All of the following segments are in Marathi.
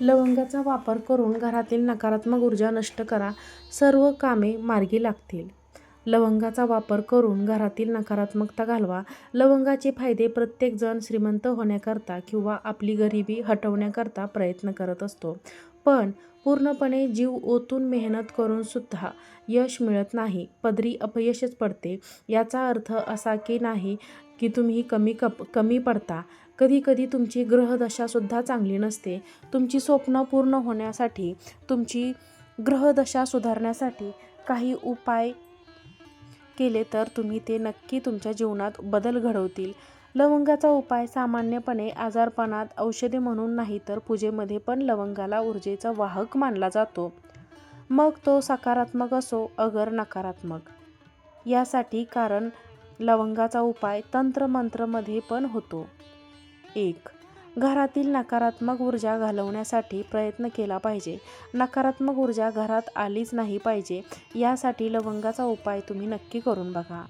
लवंगाचा वापर करून घरातील नकारात्मक ऊर्जा नष्ट करा. सर्व कामे मार्गी लागतील. लवंगाचा वापर करून घरातील नकारात्मकता घालवा. लवंगाचे फायदे प्रत्येकजण श्रीमंत होण्याकरता किंवा आपली गरिबी हटवण्याकरता प्रयत्न करत असतो. पण पूर्णपणे जीव ओतून मेहनत करून सुद्धा यश मिळत नाही. पदरी अपयशच पडते. याचा अर्थ असा की नाही की तुम्ही कमी कप कमी पडता. कधीकधी तुमची ग्रहदशासुद्धा चांगली नसते. तुमची स्वप्न पूर्ण होण्यासाठी तुमची ग्रहदशा सुधारण्यासाठी काही उपाय केले तर तुम्ही ते नक्की तुमच्या जीवनात बदल घडवतील. लवंगाचा उपाय सामान्यपणे आजारपणात औषधे म्हणून नाही तर पूजेमध्ये पण लवंगाला ऊर्जेचा वाहक मानला जातो. मग तो सकारात्मक असो अगर नकारात्मक. यासाठी कारण लवंगाचा उपाय तंत्रमंत्रमध्ये पण होतो. एक. घरातील नकारात्मक ऊर्जा घालवण्यासाठी प्रयत्न केला पाहिजे. नकारात्मक ऊर्जा घरात आलीच नाही पाहिजे यासाठी लवंगाचा उपाय तुम्ही नक्की करून बघा.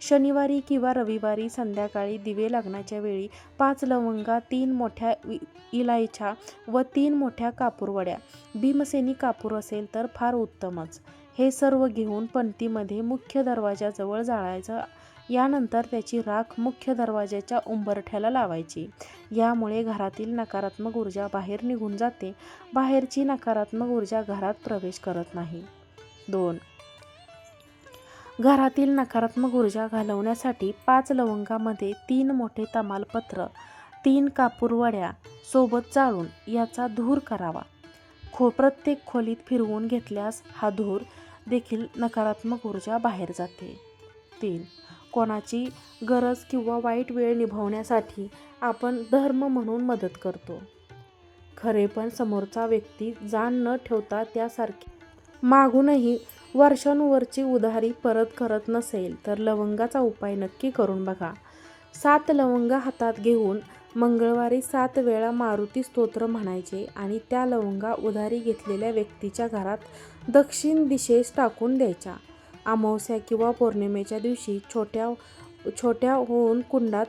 शनिवारी किंवा रविवारी संध्याकाळी दिवे लागण्याच्या वेळी पाच लवंगा तीन मोठ्या इलायच्या व तीन मोठ्या कापूरवड्या भीमसेनी कापूर असेल तर फार उत्तमच. हे सर्व घेऊन पंक्तीमध्ये मुख्य दरवाजाजवळ जाळायचं यानंतर त्याची राख मुख्य दरवाजाच्या उंबरठ्याला लावायची. यामुळे घरातील नकारात्मक ऊर्जा बाहेर निघून जाते. बाहेरची नकारात्मक ऊर्जा घरात प्रवेश करत नाही. दोन. घरातील नकारात्मक ऊर्जा घालवण्यासाठी पाच लवंगामध्ये तीन मोठे तमालपत्र तीन कापूरवड्या सोबत जाळून याचा धूर करावा. खो प्रत्येक खोलीत फिरवून घेतल्यास हा धूर देखील नकारात्मक ऊर्जा बाहेर जाते. तीन. कोणाची गरज किंवा वाईट वेळ निभावण्यासाठी आपण धर्म म्हणून मदत करतो. खरे पण समोरचा व्यक्ती जाण न ठेवता त्यासारखी. मागूनही वर्षानुवरची उधारी परत करत नसेल तर लवंगाचा उपाय नक्की करून बघा. सात लवंगा हातात घेऊन मंगळवारी सात वेळा मारुती स्तोत्र म्हणायचे आणि त्या लवंगा उधारी घेतलेल्या व्यक्तीच्या घरात दक्षिण दिशेस टाकून द्यायच्या. अमावस्या किंवा पौर्णिमेच्या दिवशी छोट्या छोट्या होऊन कुंडात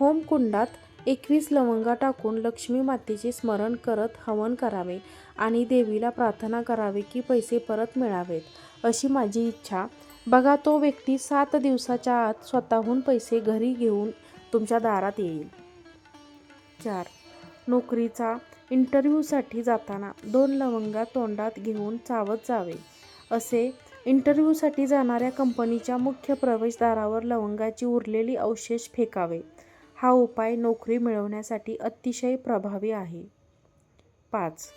होम कुंडात एकवीस लवंगा टाकून लक्ष्मी मातेचे स्मरण करत हवन करावे आणि देवीला प्रार्थना करावे की पैसे परत मिळावेत अशी माझी इच्छा. बघा तो व्यक्ती सात दिवसाच्या आत स्वतःहून पैसे घरी घेऊन तुमच्या दारात येईल. चार. नोकरीचा इंटरव्ह्यूसाठी जाताना दोन लवंगा तोंडात घेऊन चावत जावे असे इंटरव्ह्यूसाठी जाणाऱ्या कंपनीच्या मुख्य प्रवेशद्वारावर लवंगाची उरलेली अवशेष फेकावे. हा उपाय नोकरी मिळवण्यासाठी अतिशय प्रभावी आहे. पाच.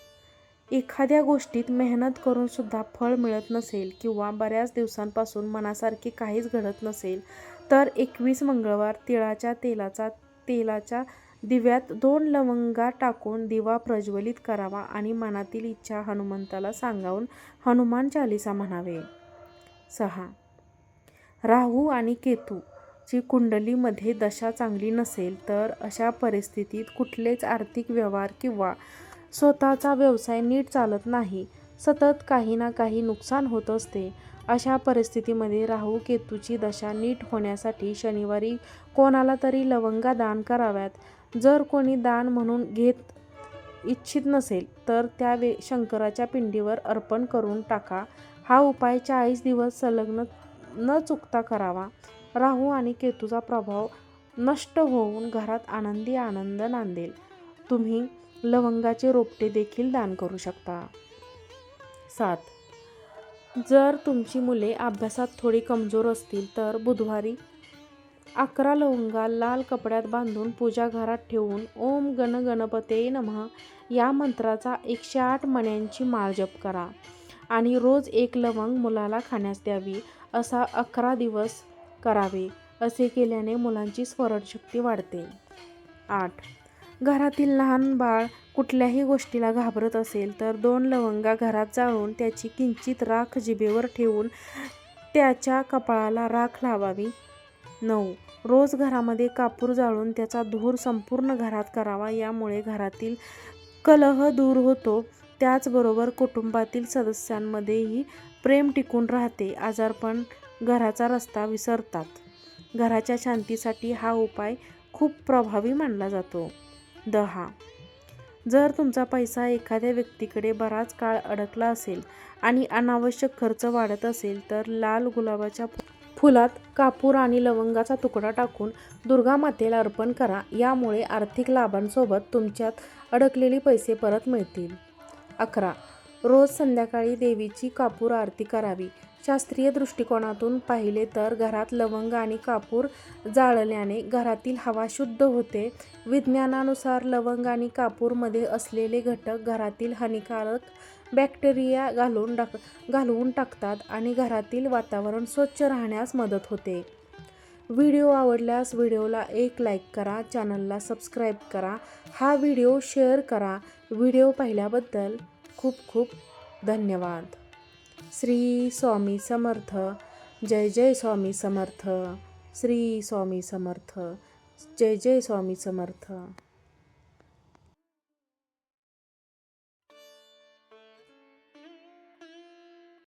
एखाद्या गोष्टीत मेहनत करूनसुद्धा फळ मिळत नसेल किंवा बऱ्याच दिवसांपासून मनासारखे काहीच घडत नसेल तर एकवीस मंगळवार तिळाच्या तेलाचा तेलाच्या दिव्यात दोन लवंगा टाकून दिवा प्रज्वलित करावा आणि मनातील इच्छा हनुमंताला सांगावून हनुमान चालिसा म्हणावे. सहा. राहू आणि केतूची कुंडलीमध्ये दशा चांगली नसेल तर अशा परिस्थितीत कुठलेच आर्थिक व्यवहार किंवा स्वतःचा व्यवसाय नीट चालत नाही सतत काही ना काही नुकसान होत असते. अशा परिस्थितीमध्ये राहू केतूची दशा नीट होण्यासाठी शनिवारी कोणाला तरी लवंगा दान कराव्यात. जर कोणी दान म्हणून घेत इच्छित नसेल तर त्या वे शंकराच्या पिंडीवर अर्पण करून टाका. हा उपाय चाळीस दिवस संलग्न न चुकता करावा. राहू आणि केतूचा प्रभाव नष्ट होऊन घरात आनंदी आनंद नांदेल. तुम्ही लवंगाचे रोपटे देखील दान करू शकता. सात. जर तुमची मुले अभ्यासात थोडी कमजोर असतील तर बुधवारी अकरा लवंगा लाल कपड्यात बांधून पूजा घरात ठेवून ओम गण गणपते नमः या मंत्राचा एकशे आठ मण्यांची माळ जप करा. आणि रोज एक लवंग मुलाला खाण्यास द्यावी असा अकरा दिवस करावे असे केल्याने मुलांची स्मरणशक्ती वाढते. आठ. घरातील लहान बाळ कुठल्याही गोष्टीला घाबरत असेल तर दोन लवंगा घरात जाळून त्याची किंचित राख जिभेवर ठेवून त्याच्या कपाळाला राख लावावी. नऊ. रोज घरामध्ये कापूर जाळून त्याचा धूर संपूर्ण घरात करावा यामुळे घरातील कलह दूर होतो. त्याचबरोबर कुटुंबातील सदस्यांमध्येही प्रेम टिकून राहते आजारपण घराचा रस्ता विसरतात. घराच्या शांतीसाठी हा उपाय खूप प्रभावी मानला जातो. दहा. जर तुमचा पैसा एखाद्या व्यक्तीकडे बराच काळ अडकला असेल आणि अनावश्यक खर्च वाढत असेल तर लाल गुलाबाच्या फुलात कापूर आणि लवंगाचा तुकडा टाकून दुर्गा मातेला अर्पण करा. यामुळे आर्थिक लाभांसोबत तुमच्यात अडकलेले पैसे परत मिळतील. अकरा. रोज संध्याकाळी देवीची कापूर आरती करावी. शास्त्रीय दृष्टिकोनातून पाहिले तर घरात लवंग आणि कापूर जाळल्याने घरातील हवा शुद्ध होते. विज्ञानानुसार लवंग आणि कापूरमध्ये असलेले घटक घरातील हानिकारक बॅक्टेरिया घालून टाक घालवून टाकतात आणि घरातील वातावरण स्वच्छ राहण्यास मदत होते. व्हिडिओ आवडल्यास व्हिडिओला एक लाईक करा चॅनलला सबस्क्राईब करा. हा व्हिडिओ शेअर करा. व्हिडिओ पाहिल्याबद्दल खूप खूप धन्यवाद. श्री स्वामी समर्थ जय जय स्वामी समर्थ श्री स्वामी समर्थ जय जय स्वामी समर्थ.